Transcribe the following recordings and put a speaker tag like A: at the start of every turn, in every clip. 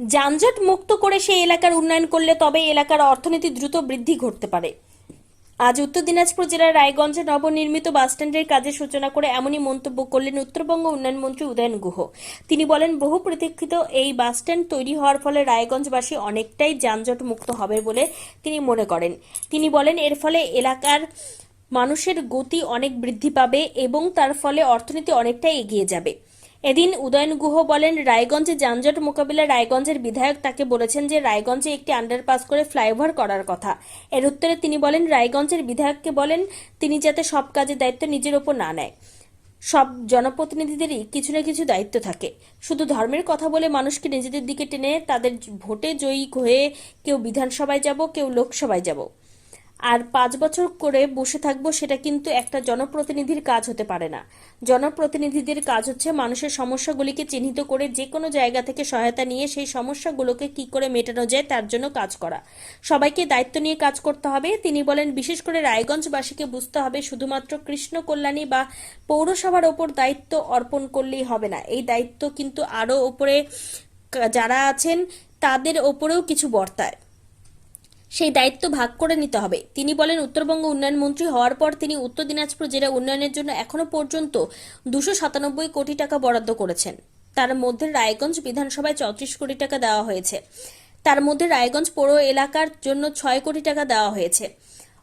A: যানজট মুক্ত করে সেই এলাকার উন্নয়ন করলে তবে এলাকার অর্থনীতি দ্রুত বৃদ্ধি ঘটতে পারে। আজ উত্তর দিনাজপুর জেলার রায়গঞ্জে নবনির্মিত বাসস্ট্যান্ডের কাজের সূচনা করে এমনই মন্তব্য করলেন উত্তরবঙ্গ উন্নয়ন মন্ত্রী উদয়ন গুহ। তিনি বলেন, বহু প্রতীক্ষিত এই বাসস্ট্যান্ড তৈরি হওয়ার ফলে রায়গঞ্জবাসী অনেকটাই যানজট মুক্ত হবে বলে তিনি মনে করেন। তিনি বলেন, এর ফলে এলাকার মানুষের গতি অনেক বৃদ্ধি পাবে এবং তার ফলে অর্থনীতি অনেকটাই এগিয়ে যাবে। এদিন উদয়ন গুহ বলেন, রায়গঞ্জে যানজট মোকাবিলা রায়গঞ্জের বিধায়ক তাকে বলেছেন যে রায়গঞ্জে একটি আন্ডারপাস করে ফ্লাইওভার করার কথা। এর উত্তরে তিনি বলেন, রায়গঞ্জের বিধায়ককে বলেন, তিনি যাতে সব কাজের দায়িত্ব নিজের ওপর না নেয়। সব জনপ্রতিনিধিদেরই কিছু না কিছু দায়িত্ব থাকে। শুধু ধর্মের কথা বলে মানুষকে নিজেদের দিকে টেনে তাদের ভোটে জয়ী হয়ে কেউ বিধানসভায় যাব, কেউ লোকসভায় যাব। আর পাঁচ বছর করে বসে থাকব সেটা কিন্তু একটা জনপ্রতিনিধির কাজ হতে পারে না। জনপ্রতিনিধিদের কাজ হচ্ছে মানুষের সমস্যাগুলিকে চিহ্নিত করে যে কোনো জায়গা থেকে সহায়তা নিয়ে সেই সমস্যাগুলোকে কি করে মেটানো যায় তার জন্য কাজ করা। সবাইকে দায়িত্ব নিয়ে কাজ করতে হবে। তিনি বলেন, বিশেষ করে রায়গঞ্জবাসীকে বুঝতে হবে শুধুমাত্র কৃষ্ণ কল্যাণী বা পৌরসভার ওপর দায়িত্ব অর্পণ করলেই হবে না। এই দায়িত্ব কিন্তু আরও ওপরে যারা আছেন তাদের ওপরেও কিছু বর্তায়। সেই দায়িত্ব ভাগ করে নিতে হবে। তিনি বলেন, উত্তরবঙ্গ উন্নয়ন মন্ত্রী হওয়ার পর তিনি উত্তর দিনাজপুর জেলা উন্নয়নের জন্য এখনও পর্যন্ত দুশো সাতানব্বই কোটি টাকা বরাদ্দ করেছেন। তার মধ্যে রায়গঞ্জ বিধানসভায় চৌত্রিশ কোটি টাকা দেওয়া হয়েছে। তার মধ্যে রায়গঞ্জ পৌর এলাকার জন্য ছয় কোটি টাকা দেওয়া হয়েছে।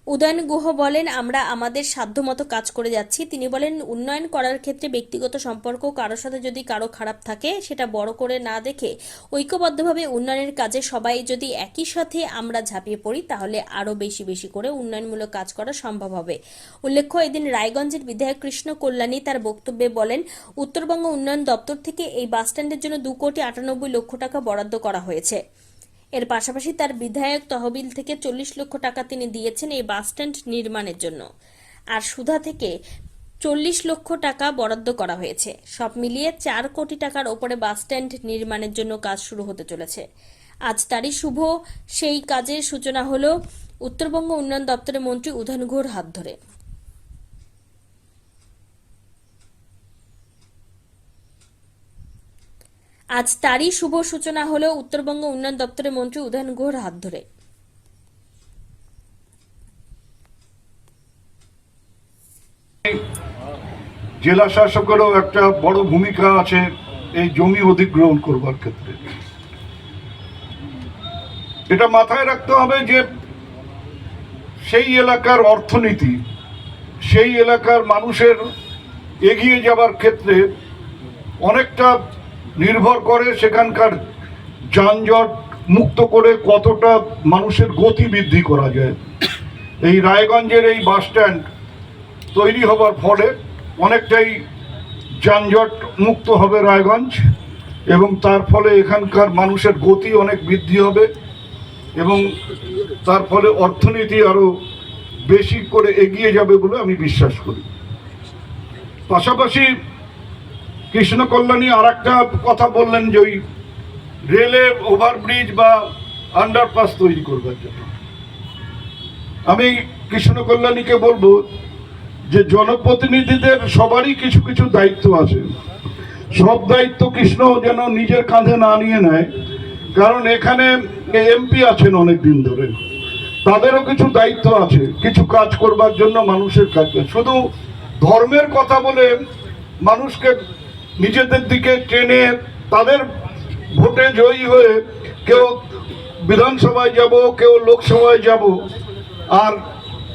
A: উদয়ন গুহ বলেন, আমরা আমাদের সাধ্যমতো কাজ করে যাচ্ছি। তিনি বলেন, উন্নয়ন করার ক্ষেত্রে ব্যক্তিগত সম্পর্ক কারোর সাথে যদি কারও খারাপ থাকে, সেটা বড় করে না দেখে ঐক্যবদ্ধভাবে উন্নয়নের কাজে সবাই যদি একই সাথে আমরা ঝাঁপিয়ে পড়ি, তাহলে আরও বেশি বেশি করে উন্নয়নমূলক কাজ করা সম্ভব হবে। উল্লেখ্য, এদিন রায়গঞ্জের বিধায়ক কৃষ্ণ কল্যাণী তার বক্তব্যে বলেন, উত্তরবঙ্গ উন্নয়ন দপ্তর থেকে এই বাসস্ট্যান্ডের জন্য দু কোটি আটানব্বই লক্ষ টাকা বরাদ্দ করা হয়েছে। এর পাশাপাশি তার বিধায়ক তহবিল থেকে চল্লিশ লক্ষ টাকা তিনি দিয়েছেন এই বাসস্ট্যান্ড নির্মাণের জন্য। আর সুধা থেকে চল্লিশ লক্ষ টাকা বরাদ্দ করা হয়েছে। সব মিলিয়ে চার কোটি টাকার ওপরে বাসস্ট্যান্ড নির্মাণের জন্য কাজ শুরু হতে চলেছে। আজ তারই শুভ, সেই কাজের সূচনা হল উত্তরবঙ্গ উন্নয়ন দপ্তরের মন্ত্রী গুহর হাত ধরে। আজ তারই শুভ সূচনা হলো উত্তরবঙ্গ উন্নয়ন দপ্তরের মন্ত্রী উদয়ন গুহর হাত ধরে।
B: জেলা শাসকেরও একটা বড় ভূমিকা আছে এই জমি অধিগ্রহণ করবার ক্ষেত্রে। এটা মাথায় রাখতে হবে যে সেই এলাকার অর্থনীতি, সেই এলাকার মানুষের এগিয়ে যাবার ক্ষেত্রে অনেকটা নির্ভর করে সেখানকার যানজট মুক্ত করে কতটা মানুষের গতি বৃদ্ধি করা যায়। এই রায়গঞ্জের এই বাস স্ট্যান্ড তৈরি হবার ফলে অনেকটাই যানজট মুক্ত হবে রায়গঞ্জ এবং তার ফলে এখানকার মানুষের গতি অনেক বৃদ্ধি হবে এবং তার ফলে অর্থনীতি আরও বেশি করে এগিয়ে যাবে বলে আমি বিশ্বাস করি। পাশাপাশি কৃষ্ণ কল্যাণী আর একটা কথা বললেন যে ওই রেলের ওভারব্রিজ বা আন্ডারপাস তৈরি করবার জন্য। আমি কৃষ্ণ কল্যাণীকে বলব যে জনপ্রতিনিধিদের সবারই কিছু কিছু দায়িত্ব আছে। সব দায়িত্ব কৃষ্ণ যেন নিজের কাঁধে না নিয়ে নেয়। কারণ এখানে এমপি আছেন অনেক দিন ধরে। তাদেরও কিছু দায়িত্ব আছে, কিছু কাজ করবার জন্য মানুষের কাছে শুধু ধর্মের কথা বলে মানুষকে নিজেদের দিকে টেনে তাদের ভোটে জয়ী হয়ে কেউ বিধানসভায় যাব, কেউ লোকসভায় যাব, আর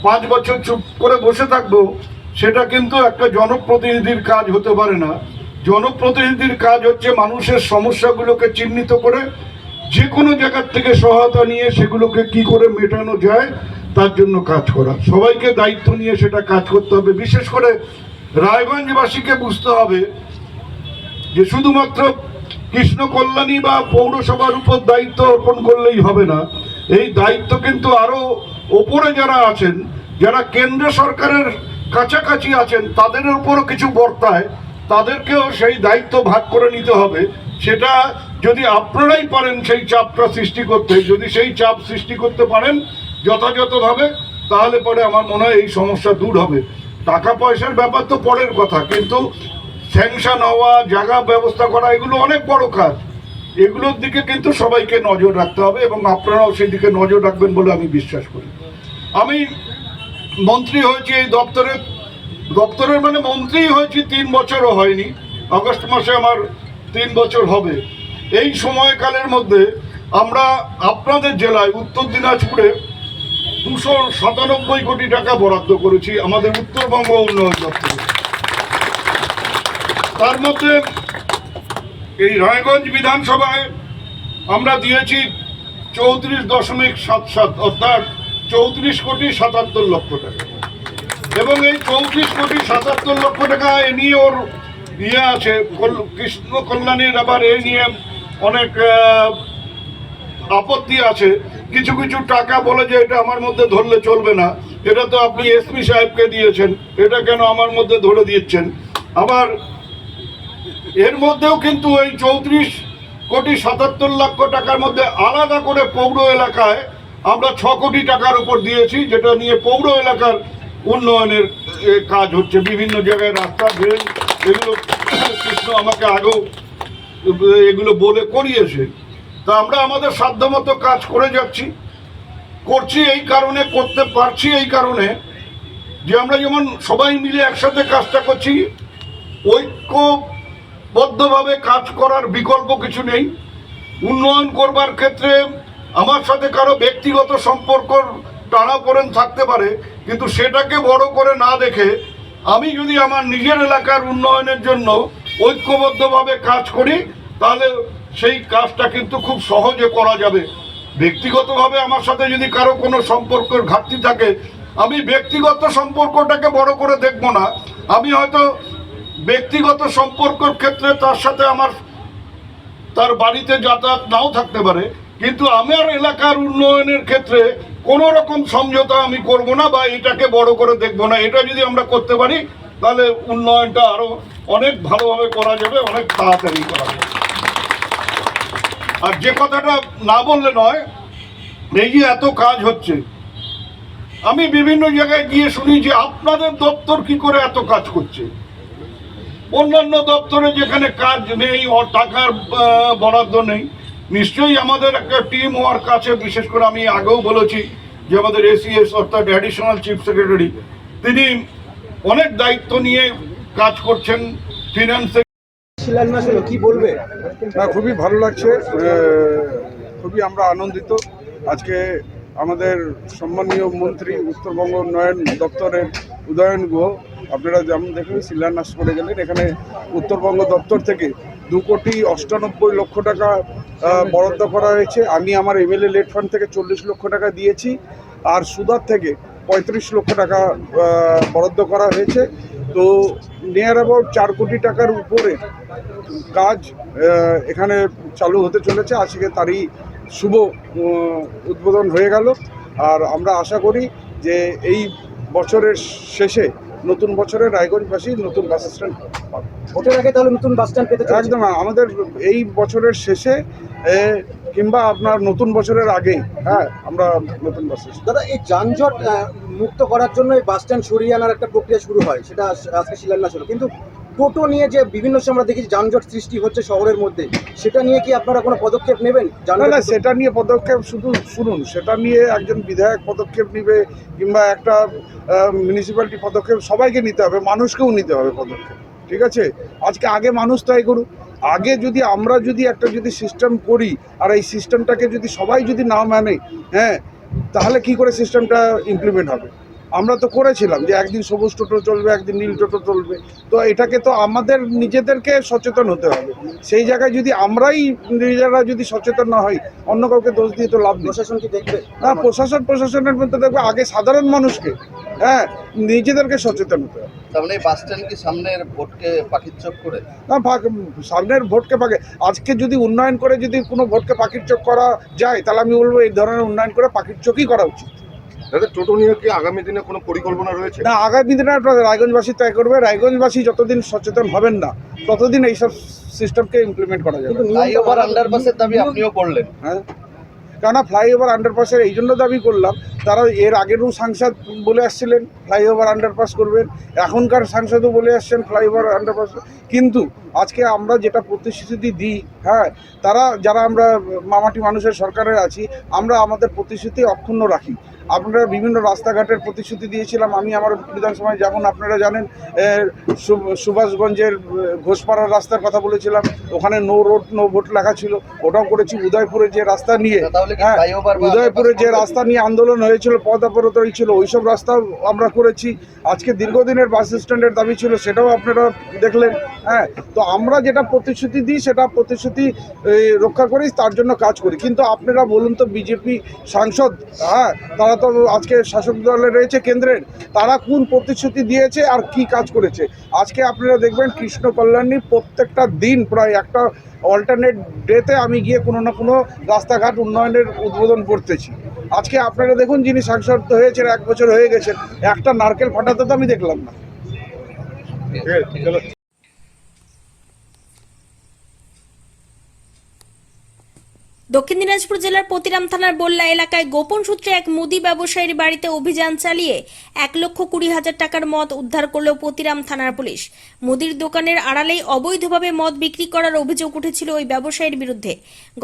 B: পাঁচ বছর চুপ করে বসে থাকব, সেটা কিন্তু একটা জনপ্রতিনিধির কাজ হতে পারে না। জনপ্রতিনিধির কাজ হচ্ছে মানুষের সমস্যাগুলোকে চিহ্নিত করে যে কোনো জায়গার থেকে সহায়তা নিয়ে সেগুলোকে কি করে মেটানো যায়, তার জন্য কাজ করা। সবাইকে দায়িত্ব নিয়ে সেটা কাজ করতে হবে। বিশেষ করে রায়গঞ্জবাসীকে বুঝতে হবে যে শুধুমাত্র কৃষ্ণ কল্যাণী বা পৌরসভার উপর দায়িত্ব অর্পণ করলেই হবে না, এই দায়িত্ব কিন্তু আরও ওপরে যারা আছেন, যারা কেন্দ্র সরকারের কাছাকাছি আছেন, তাদের উপরও কিছু বর্তায়, তাদেরকেও সেই দায়িত্ব ভাগ করে নিতে হবে। সেটা যদি আপনারাই পারেন সেই চাপটা সৃষ্টি করতে, যদি সেই চাপ সৃষ্টি করতে পারেন যথাযথভাবে, তাহলে পরে আমার মনে হয় এই সমস্যা দূর হবে। টাকা পয়সার ব্যাপার তো পরের কথা, কিন্তু স্যাংশন হওয়া, জায়গা ব্যবস্থা করা, এগুলো অনেক বড় কাজ। এগুলোর দিকে কিন্তু সবাইকে নজর রাখতে হবে এবং আপনারাও সেই দিকে নজর রাখবেন বলে আমি বিশ্বাস করি। আমি মন্ত্রী হয়েছি এই দপ্তরে। দপ্তরের মানে মন্ত্রী হয়েছি তিন বছরও হয়নি। আগস্ট মাসে আমার তিন বছর হবে। এই সময়কালের মধ্যে আমরা আপনাদের জেলায় উত্তর দিনাজপুরে দুশো সাতানব্বই কোটি টাকা বরাদ্দ করেছি আমাদের উত্তরবঙ্গ উন্নয়ন দপ্তরে। তার মধ্যে এই রায়গঞ্জ বিধানসভায় আমরা দিয়েছি চৌত্রিশ দশমিক সাত সাত, অর্থাৎ চৌত্রিশ কোটি সাতাত্তর লক্ষ টাকা। এবং এই চৌত্রিশ কোটি সাতাত্তর লক্ষ টাকা এ নিয়ে ওর ইয়ে আছে কৃষ্ণ কল্যাণীর আবার এ নিয়ে অনেক আপত্তি আছে। কিছু কিছু টাকা বলে যে এটা আমার মধ্যে ধরলে চলবে না। এটা তো আপনি এসপি সাহেবকে দিয়েছেন, এটা কেন আমার মধ্যে ধরে দিচ্ছেন? আবার এর মধ্যেও কিন্তু এই চৌত্রিশ কোটি সাতাত্তর লক্ষ টাকার মধ্যে আলাদা করে পৌর এলাকায় আমরা ছ কোটি টাকার উপর দিয়েছি, যেটা নিয়ে পৌর এলাকার উন্নয়নের কাজ হচ্ছে। বিভিন্ন জায়গায় রাস্তা, ড্রেন, এগুলো কৃষ্ণ আমাকে আগেও এগুলো বলে করিয়েছে। তা আমরা আমাদের সাধ্যমতো কাজ করে যাচ্ছি, করছি এই কারণে, করতে পারছি এই কারণে যে আমরা যেমন সবাই মিলে একসাথে কাজটা করছি ঐক্যবদ্ধভাবে কাজ করার বিকল্প কিছু নেই। উন্নয়ন করবার ক্ষেত্রে আমার সাথে কারও ব্যক্তিগত সম্পর্ক টানাপোড়েন থাকতে পারে, কিন্তু সেটাকে বড় করে না দেখে আমি যদি আমার নিজের এলাকার উন্নয়নের জন্য ঐক্যবদ্ধভাবে কাজ করি, তাহলে সেই কাজটা কিন্তু খুব সহজে করা যাবে। ব্যক্তিগতভাবে আমার সাথে যদি কারও কোনো সম্পর্কের ঘাটতি থাকে, আমি ব্যক্তিগত সম্পর্কটাকে বড় করে দেখব না। আমি হয়তো ব্যক্তিগত সম্পর্কের ক্ষেত্রে তার সাথে আমার তার বাড়িতে যাতায়াত নাও থাকতে পারে, কিন্তু আমার এলাকার উন্নয়নের ক্ষেত্রে কোনো রকম সমঝোতা আমি করব না বা এটাকে বড় করে দেখব না। এটা যদি আমরা করতে পারি, তাহলে উন্নয়নটা আরও অনেক ভালোভাবে করা যাবে, অনেক তাড়াতাড়ি করা যাবে। আর যে কথাটা না বললে নয়, এই যে এত কাজ হচ্ছে, আমি বিভিন্ন জায়গায় গিয়ে শুনি যে আপনাদের দপ্তর কি করে এত কাজ করছে? অন্যান্য দপ্তরে যেখানে কাজ নেই ও টাকার বরাদ্দ নেই নিশ্চয়ই আমাদের একটা টিম ওয়ার্ক আছে। বিশেষ করে আমি আগেও বলেছি যে আমাদের এসিএস অর্থাৎ অ্যাডিশনাল চিফ সেক্রেটারি তিনি অনেক দায়িত্ব নিয়ে কাজ করছেন ফিনান্সে
C: শিলান্যাস হলো কি বলবে?
D: না খুবই ভালো লাগছে খুবই আমরা আনন্দিত। আজকে আমাদের সম্মানীয় মন্ত্রী উত্তরবঙ্গ উন্নয়ন দপ্তরের উদয়ন গুহ, আপনারা যেমন দেখলেন, শিলান্যাস করে গেলেন। এখানে উত্তরবঙ্গ দপ্তর থেকে দু কোটি অষ্টানব্বই লক্ষ টাকা বরাদ্দ করা হয়েছে। আমি আমার এমএলএ লেট ফান্ড থেকে চল্লিশ লক্ষ টাকা দিয়েছি আর সুদার থেকে পঁয়ত্রিশ লক্ষ টাকা বরাদ্দ করা হয়েছে। তো নিয়ার অ্যাবাউট চার কোটি টাকার উপরে কাজ এখানে চালু হতে চলেছে। আজকে তারই শুভ উদ্বোধন হয়ে গেল। আর আমরা আশা করি যে এই বছরের শেষে নতুন বছরে রায়গঞ্জবাসী নতুন বাস স্ট্যান্ড
C: ভোটের আগে তাহলে নতুন বাস স্ট্যান্ড পেতে
D: একদম আমাদের এই বছরের শেষে কিংবা আপনার নতুন বছরের আগেই হ্যাঁ আমরা নতুন বাস স্ট্যান্ড।
C: দাদা এই যানজট মুক্ত করার জন্য এই বাস স্ট্যান্ড সরিয়ে আনার একটা প্রক্রিয়া শুরু হয় সেটা আজ- আজকে শিলান্যাস হলো। কিন্তু টোটো নিয়ে যে বিভিন্ন সময় আমরা দেখি যানজট সৃষ্টি হচ্ছে শহরের মধ্যে সেটা নিয়ে কি আপনারা কোনো পদক্ষেপ নেবেন?
D: না না সেটা নিয়ে পদক্ষেপ শুধু শুনুন সেটা নিয়ে একজন বিধায়ক পদক্ষেপ নিবে কিংবা একটা মিউনিসিপ্যালিটি পদক্ষেপ সবাইকে নিতে হবে মানুষকেও নিতে হবে পদক্ষেপ ঠিক আছে? আজকে আগে মানুষ তাই করুক আগে যদি আমরা যদি একটা যদি সিস্টেম করি আর এই সিস্টেমটাকে যদি সবাই যদি না মানে হ্যাঁ তাহলে কি করে সিস্টেমটা ইমপ্লিমেন্ট হবে? আমরা তো করেছিলাম যে একদিন সবুজ টোটো চলবে একদিন নীল টোটো চলবে। তো এটাকে তো আমাদের নিজেদেরকে সচেতন হতে হবে। সেই জায়গায় যদি আমরাই নিজেরা যদি সচেতন না হই অন্য কাউকে দোষ দিয়ে তো লাভ
C: প্রশাসন কি দেখবে?
D: না প্রশাসন প্রশাসনের মধ্যে দেখবে আগে সাধারণ মানুষকে হ্যাঁ নিজেদেরকে সচেতন হতে হবে।
E: মানে বাস স্ট্যান্ড কি সামনের ভোটকে পাখির চোখ করে?
D: না সামনের ভোটকে আজকে যদি উন্নয়ন করে যদি কোনো ভোটকে পাখির চোখ করা যায় তাহলে আমি বলব এই ধরনের উন্নয়ন করে পাখির চোখই করা উচিত।
F: দাদা টোটো নিয়ে কি আগামী দিনে কোনো পরিকল্পনা রয়েছে?
D: না আগামী দিনে আপনার রায়গঞ্জবাসী তয় করবে। রায়গঞ্জবাসী যতদিন সচেতন হবেন না ততদিন এইসব সিস্টেমকে ইমপ্লিমেন্ট করা যাবে।
C: কিন্তু
E: ফ্লাইওভার
C: নিয়মটা
E: আন্ডারপাসের দাবি আপনিও করলেন।
D: হ্যাঁ। কেননা ফ্লাইওভার আন্ডারপাসের এই জন্য দাবি করলাম তারা এর আগেরও সাংসদ বলে আসছিলেন ফ্লাইওভার আন্ডারপাস করবেন। এখনকার সাংসদও বলে আসছেন ফ্লাইওভার আন্ডারপাস কিন্তু আজকে আমরা যেটা প্রতিশ্রুতি দিই হ্যাঁ তারা যারা আমরা মামাটি মানুষের সরকারের আছি আমরা আমাদের প্রতিশ্রুতি অক্ষুণ্ণ রাখি। আপনারা বিভিন্ন রাস্তাঘাটের প্রতিশ্রুতি দিয়েছিলাম আমি আমার বিধানসভায় যেমন আপনারা জানেন সুভাষগঞ্জের ঘোষপাড়ার রাস্তার কথা বলেছিলাম ওখানে নো রোড নো ভোট লেখা ছিল ওটাও করেছি উদয়পুরে যে রাস্তা নিয়ে হ্যাঁ,
E: flyover বা
D: উদয়পুরে যে রাস্তা নিয়ে আন্দোলন হয়েছিল পথ অবরোধ হয়েছিল ওইসব রাস্তাও আমরা করেছি আজকে দীর্ঘদিনের বাস স্ট্যান্ডের দাবি ছিল সেটাও আপনারা দেখলেন হ্যাঁ তো আমরা যেটা প্রতিশ্রুতি দিই সেটা প্রতিশ্রুতি রক্ষা করি তার জন্য কাজ করি কিন্তু আপনারা বলুন তো বিজেপি সাংসদ হ্যাঁ তারা তো আজকে শাসক দলে রয়েছে কেন্দ্রের, তারা কোন প্রতিশ্রুতি দিয়েছে আর কি কাজ করেছে? আজকে আপনারা দেখবেন কৃষ্ণ কল্যাণী প্রত্যেকটা দিন প্রায় একটা অল্টারনেট ডেতে আমি গিয়ে কোনো না কোনো রাস্তাঘাট উন্নয়নের উদ্বোধন করতেছি। আজকে আপনারা দেখুন যিনি সাংসদ হয়েছেন, এক বছর হয়ে গেছেন একটা নারকেল ফাটাতে তো আমি দেখলাম না
E: ঠিক আছে
A: দক্ষিণ দিনাজপুর জেলার পতিরাম থানার বল্লা এলাকায় গোপন সূত্রে এক মুদি ব্যবসায়ীর বাড়িতে অভিযান চালিয়ে এক লক্ষ কুড়ি হাজার টাকার মদ উদ্ধার করল পতিরাম থানার পুলিশ। মুদির দোকানের আড়ালেই অবৈধভাবে মদ বিক্রি করার অভিযোগ উঠেছিল ওই ব্যবসায়ীর বিরুদ্ধে।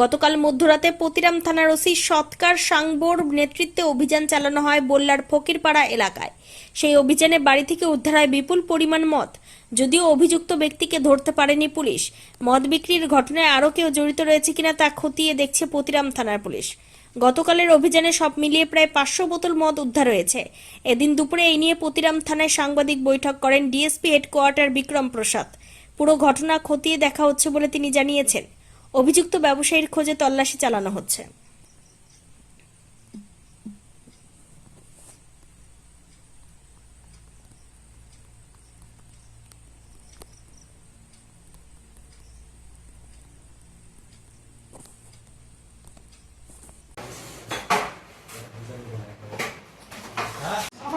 A: গতকাল মধ্যরাতে পতিরাম থানার ওসি সৎকার সাংবোর নেতৃত্বে অভিযান চালানো হয় বল্লার ফকিরপাড়া এলাকায়। সেই অভিযানে বাড়ি থেকে উদ্ধার হয় বিপুল পরিমাণ মদ। যদিও অভিযুক্ত ব্যক্তিকে ধরতে পারেনি পুলিশ। মদ বিক্রির ঘটনায় আরও কেউ জড়িত রয়েছে কিনা তা খতিয়ে দেখছে পতিরাম থানার পুলিশ। গতকালের অভিযানে সব মিলিয়ে প্রায় পাঁচশো বোতল মদ উদ্ধার হয়েছে। এদিন দুপুরে এই নিয়ে পতিরাম থানায় সাংবাদিক বৈঠক করেন ডিএসপি হেডকোয়ার্টার বিক্রম প্রসাদ। পুরো ঘটনা খতিয়ে দেখা হচ্ছে বলে তিনি জানিয়েছেন। অভিযুক্ত ব্যবসায়ীর খোঁজে তল্লাশি চালানো হচ্ছে।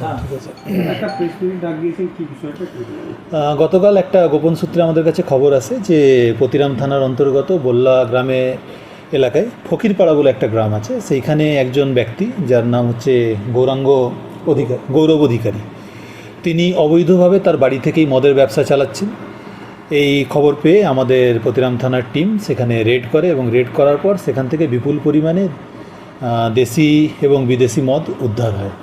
G: দাঁড়াও আহ, গতকাল একটা গোপন সূত্রে আমাদের কাছে খবর আছে যে পতিরাম থানার অন্তর্গত বল্লা গ্রামে এলাকায় ফকিরপাড়া বলে একটা গ্রাম আছে। সেইখানে একজন ব্যক্তি যার নাম হচ্ছে গৌরাঙ্গ অধিকার গৌরব অধিকারী তিনি অবৈধভাবে তার বাড়ি থেকেই মদের ব্যবসা চালাচ্ছেন। এই খবর পেয়ে আমাদের পতিরাম থানার টিম সেখানে রেড করে এবং রেড করার পর সেখান থেকে বিপুল পরিমাণে দেশি এবং বিদেশি মদ উদ্ধার হয়।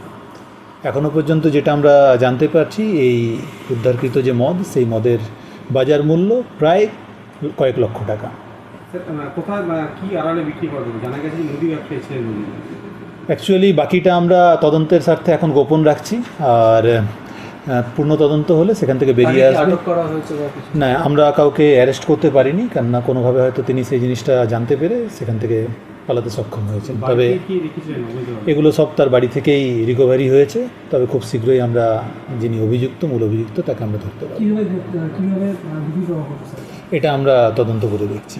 G: এখনও পর্যন্ত যেটা আমরা জানতে পারছি এই উদ্ধারকৃত যে মদ সেই মদের বাজার মূল্য প্রায় কয়েক লক্ষ টাকা।
H: কোথায় কি আড়ালে বিক্রি করবেন? জানা গেছে মুদি ব্যবসায়ী ছিলেন
G: অ্যাকচুয়ালি বাকিটা আমরা তদন্তের স্বার্থে এখন গোপন রাখছি আর পূর্ণ তদন্ত হলে সেখান থেকে বেরিয়ে আসবে। না আমরা কাউকে অ্যারেস্ট করতে পারিনি কেননা কোনোভাবে হয়তো তিনি সেই জিনিসটা জানতে পেরে সেখান থেকে পালাতে সক্ষম হয়েছেন। তবে? এগুলো সব তার বাড়ি থেকেই রিকভারি হয়েছে। তবে খুব শীঘ্রই আমরা যিনি অভিযুক্ত মূল অভিযুক্ত তাকে আমরা ধরতে পারি এটা আমরা তদন্ত করে দেখছি।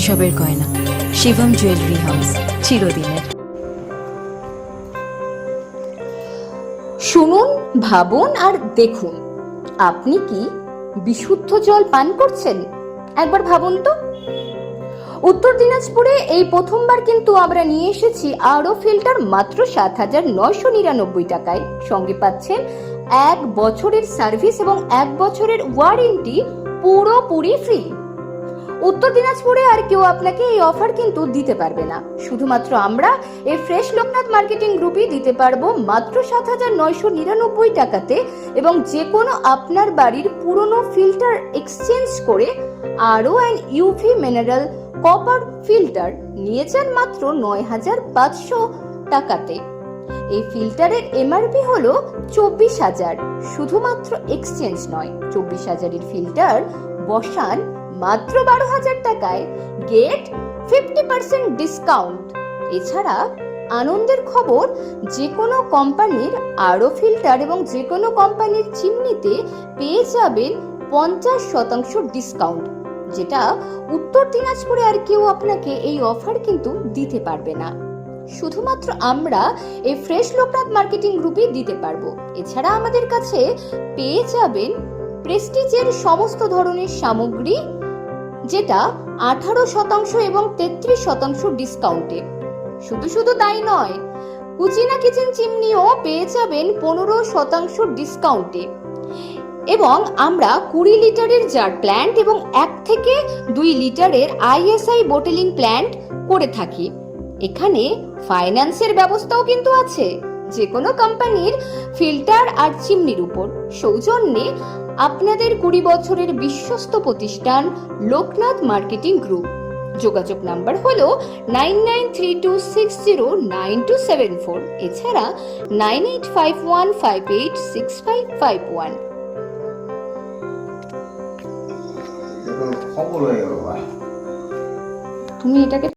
I: উৎসবের গয়না। শিবম জুয়েলারি হাউস চিরদিনের।
J: শুনুন, ভাবুন আর দেখুন। আপনি কি বিশুদ্ধ জল পান করছেন? একবার ভাবুন তো। উত্তর দিনাজপুরে এই প্রথমবার কিন্তু আমরা নিয়ে এসেছি আরও ফিল্টার মাত্র সাত হাজার নয়শো নিরানব্বই টাকায়। সঙ্গে পাচ্ছেন এক বছরের সার্ভিস এবং এক বছরের ওয়ারেন্টি পুরোপুরি ফ্রি। উত্তর দিনাজপুরে আর কেউ আপনাকে এই অফার কিন্তু দিতে পারবে না। শুধুমাত্র আমরা এই ফ্রেশ লোকনাথ মার্কেটিং গ্রুপই দিতে পারব মাত্র সাত হাজার নয়শো নিরানব্বই টাকাতে এবং যে কোনো আপনার বাড়ির পুরনো ফিল্টার এক্সচেঞ্জ করে আরও and UV mineral copper filter নিয়ে যান মাত্র নয় হাজার পাঁচশো টাকাতে। এই ফিল্টারের এমআরপি হলো চব্বিশ হাজার। শুধুমাত্র এক্সচেঞ্জ নয়, চব্বিশ হাজারের ফিল্টার বসান মাত্র বারো হাজার টাকায় গেট ফিফটি পার্সেন্ট ডিসকাউন্ট এছাড়া আনন্দের খবর যে কোনো কোম্পানির আরও ফিল্টার এবং যে কোনো কোম্পানির চিমনিতে পেয়ে যাবেন পঞ্চাশ শতাংশ ডিসকাউন্ট যেটা উত্তর দিনাজপুরে আর কেউ আপনাকে এই অফার কিন্তু দিতে পারবে না। শুধুমাত্র আমরা এই ফ্রেশ লোকনাথ মার্কেটিং গ্রুপে দিতে পারব। এছাড়া আমাদের কাছে পেয়ে যাবেন প্রেস্টিজের সমস্ত ধরনের সামগ্রী যেটা আঠারো শতাংশ এবং তেত্রিশ শতাংশ ডিসকাউন্টে শুধু শুধু তাই নয় কুচিনা কিচেন চিমনিও পেয়ে যাবেন পনেরো শতাংশ ডিসকাউন্টে এবং আমরা কুড়ি লিটারের জার প্ল্যান্ট এবং এক থেকে দুই লিটারের আইএসআই বোটেলিং প্ল্যান্ট করে থাকি। এখানে ফাইন্যান্সের ব্যবস্থাও কিন্তু আছে যে কোনো কোম্পানির ফিল্টার আর চিমনির উপর। সৌজন্যে আপনাদের কুড়ি বছরের বিশ্বস্ত প্রতিষ্ঠান লোকনাথ মার্কেটিং গ্রুপ। যোগাযোগ নাম্বার হল nine nine three two six zero nine two seven four. এছাড়া nine eight five one five eight six five five one. তুমি এটাকে